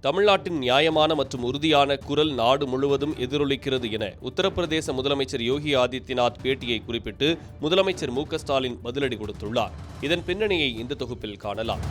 தமிழ்நாட்டின் நியாயமான மற்றும் உறுதியான குரல் நாடு முழுவதும் எதிரொலிக்கிறது என உத்தரப்பிரதேச முதலமைச்சர் யோகி ஆதித்யநாத் பேட்டியை குறிப்பிட்டு முதலமைச்சர் மு ஸ்டாலின் பதிலடி கொடுத்துள்ளார். இதன் பின்னணியை இந்த தொகுப்பில் காணலாம்.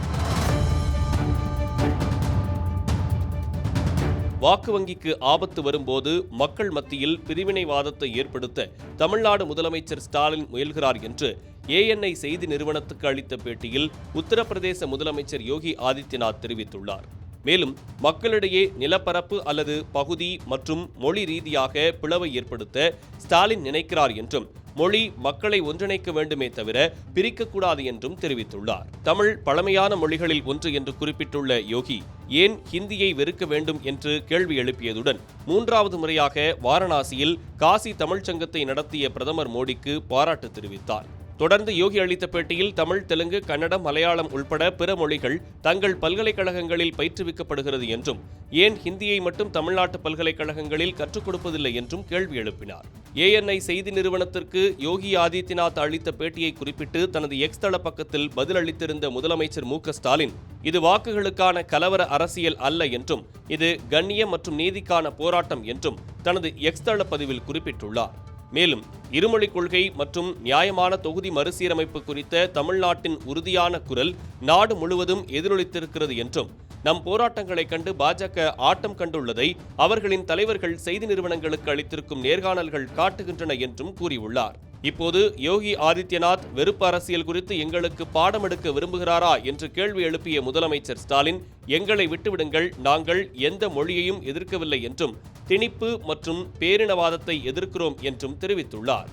வாக்கு வங்கிக்கு ஆபத்து வரும்போது மக்கள் மத்தியில் பிரிவினைவாதத்தை ஏற்படுத்த தமிழ்நாடு முதலமைச்சர் ஸ்டாலின் முயல்கிறார் என்று ஏஎன்ஐ செய்தி நிறுவனத்துக்கு அளித்த பேட்டியில் உத்தரப்பிரதேச முதலமைச்சர் யோகி ஆதித்யநாத் தெரிவித்துள்ளார். மேலும் மக்களிடையே நிலப்பரப்பு அல்லது பகுதி மற்றும் மொழி ரீதியாக பிளவை ஏற்படுத்த ஸ்டாலின் நினைக்கிறார் என்றும் மொழி மக்களை ஒன்றிணைக்க வேண்டுமே தவிர பிரிக்கக்கூடாது என்றும் தெரிவித்துள்ளார். தமிழ் பழமையான மொழிகளில் ஒன்று என்று குறிப்பிட்டுள்ள யோகி ஏன் ஹிந்தியை வெறுக்க வேண்டும் என்று கேள்வி எழுப்பியதுடன் மூன்றாவது முறையாக வாரணாசியில் காசி தமிழ்ச்சங்கத்தை நடத்திய பிரதமர் மோடிக்கு பாராட்டு தெரிவித்தார். தொடர்ந்து யோகி அளித்த பேட்டியில் தமிழ் தெலுங்கு கன்னடம் மலையாளம் உள்பட பிற மொழிகள் தங்கள் பல்கலைக்கழகங்களில் பயிற்றுவிக்கப்படுகிறது என்றும் ஏன் ஹிந்தியை மட்டும் தமிழ்நாட்டு பல்கலைக்கழகங்களில் கற்றுக் கொடுப்பதில்லை என்றும் கேள்வி எழுப்பினார். ஏஎன்ஐ செய்தி நிறுவனத்திற்கு யோகி ஆதித்யநாத் அளித்த பேட்டியை குறிப்பிட்டு தனது எக்ஸ் தள பக்கத்தில் பதில் அளித்திருந்த முதலமைச்சர் மு ஸ்டாலின் இது வாக்குகளுக்கான கலவர அரசியல் அல்ல என்றும் இது கண்ணியம் மற்றும் நீதிக்கான போராட்டம் என்றும் தனது எக்ஸ் தள பதிவில் குறிப்பிட்டுள்ளார். மேலும் இருமொழிக் கொள்கை மற்றும் நியாயமான தொகுதி மறுசீரமைப்பு குறித்த தமிழ்நாட்டின் உறுதியான குரல் நாடு முழுவதும் எதிரொலித்திருக்கிறது என்றும் நம் போராட்டங்களைக் கண்டு பாஜக ஆட்டம் கண்டுள்ளதை அவர்களின் தலைவர்கள் செய்தி நிறுவனங்களுக்கு அளித்திருக்கும் நேர்காணல்கள் காட்டுகின்றன என்றும் கூறியுள்ளார். இப்போது யோகி ஆதித்யநாத் வெறுப்பு அரசியல் குறித்து எங்களுக்கு பாடம் எடுக்க விரும்புகிறாரா என்று கேள்வி எழுப்பிய முதலமைச்சர் ஸ்டாலின் எங்களை விட்டுவிடுங்கள் நாங்கள் எந்த மொழியையும் எதிர்க்கவில்லை என்றும் திணிப்பு மற்றும் பேரினவாதத்தை எதிர்க்கிறோம் என்றும் தெரிவித்துள்ளார்.